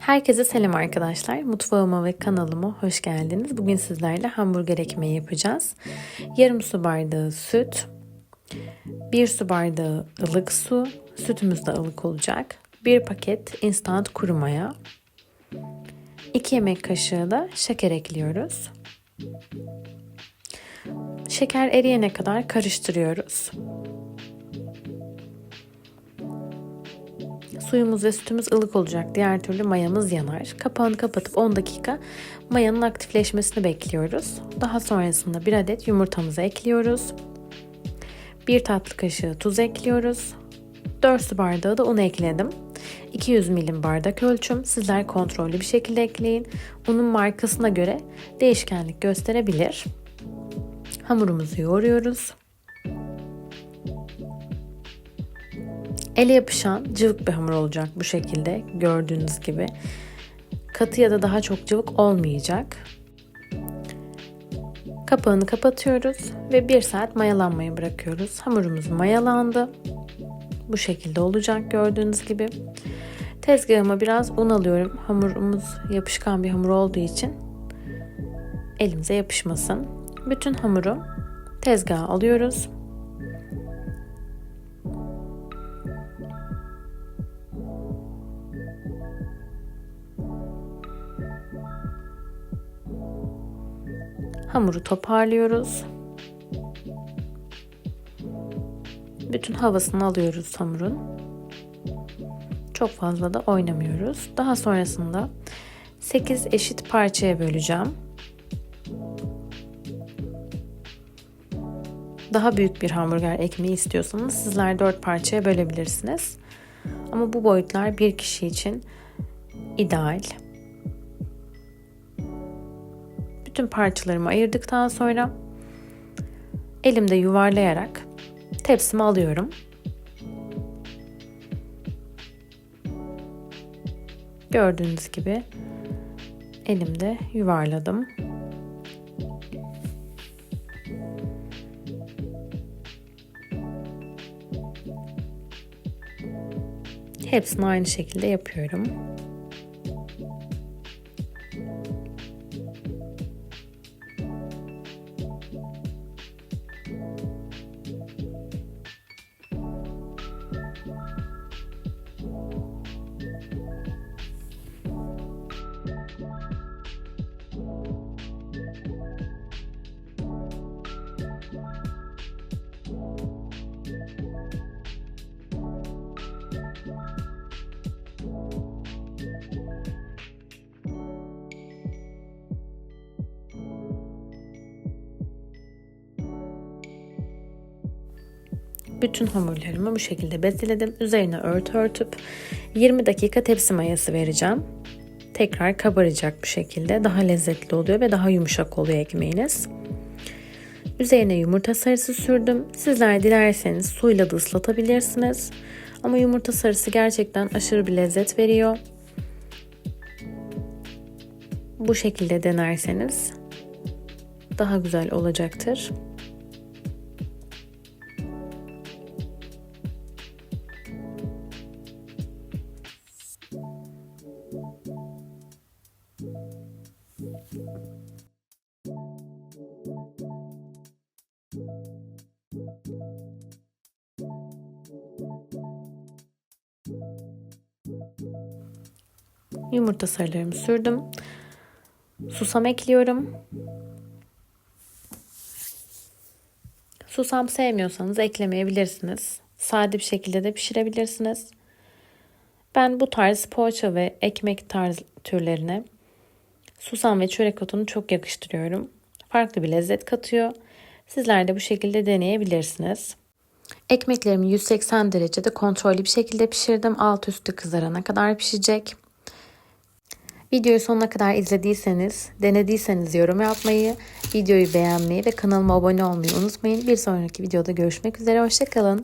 Herkese selam arkadaşlar. Mutfağıma ve kanalıma hoş geldiniz. Bugün sizlerle hamburger ekmeği yapacağız. Yarım su bardağı süt, bir su bardağı ılık su, sütümüz de ılık olacak. Bir paket instant kuru maya, 2 yemek kaşığı da şeker ekliyoruz. Şeker eriyene kadar karıştırıyoruz. Suyumuz ve sütümüz ılık olacak. Diğer türlü mayamız yanar. Kapağını kapatıp 10 dakika mayanın aktifleşmesini bekliyoruz. Daha sonrasında bir adet yumurtamızı ekliyoruz. Bir tatlı kaşığı tuz ekliyoruz. 4 su bardağı da un ekledim. 200 milim bardak ölçüm. Sizler kontrollü bir şekilde ekleyin. Unun markasına göre değişkenlik gösterebilir. Hamurumuzu yoğuruyoruz. Ele yapışan cıvık bir hamur olacak bu şekilde gördüğünüz gibi. Katı ya da daha çok cıvık olmayacak. Kapağını kapatıyoruz ve bir saat mayalanmaya bırakıyoruz. Hamurumuz mayalandı. Bu şekilde olacak gördüğünüz gibi. Tezgahıma biraz un alıyorum. Hamurumuz yapışkan bir hamur olduğu için elimize yapışmasın. Bütün hamuru tezgaha alıyoruz. Hamuru toparlıyoruz. Bütün havasını alıyoruz hamurun. Çok fazla da oynamıyoruz. Daha sonrasında 8 eşit parçaya böleceğim. Daha büyük bir hamburger ekmeği istiyorsanız sizler 4 parçaya bölebilirsiniz. Ama bu boyutlar bir kişi için ideal. Bütün parçalarımı ayırdıktan sonra elimde yuvarlayarak tepsime alıyorum. Gördüğünüz gibi elimde yuvarladım. Hepsini aynı şekilde yapıyorum. Bütün hamurlarımı bu şekilde bezeledim. Üzerine örtü örtüp 20 dakika tepsi mayası vereceğim. Tekrar kabaracak bu şekilde. Daha lezzetli oluyor ve daha yumuşak oluyor ekmeğiniz. Üzerine yumurta sarısı sürdüm. Sizler dilerseniz suyla da ıslatabilirsiniz. Ama yumurta sarısı gerçekten aşırı bir lezzet veriyor. Bu şekilde denerseniz daha güzel olacaktır. Yumurta sarılarımı sürdüm. Susam ekliyorum. Susam sevmiyorsanız eklemeyebilirsiniz. Sade bir şekilde de pişirebilirsiniz. Ben bu tarz poğaça ve ekmek tarz türlerine susam ve çörek otunu çok yakıştırıyorum. Farklı bir lezzet katıyor. Sizler de bu şekilde deneyebilirsiniz. Ekmeklerimi 180 derecede kontrollü bir şekilde pişirdim. Alt üstü kızarana kadar pişecek. Videoyu sonuna kadar izlediyseniz, denediyseniz yorum yapmayı, videoyu beğenmeyi ve kanalıma abone olmayı unutmayın. Bir sonraki videoda görüşmek üzere. Hoşçakalın.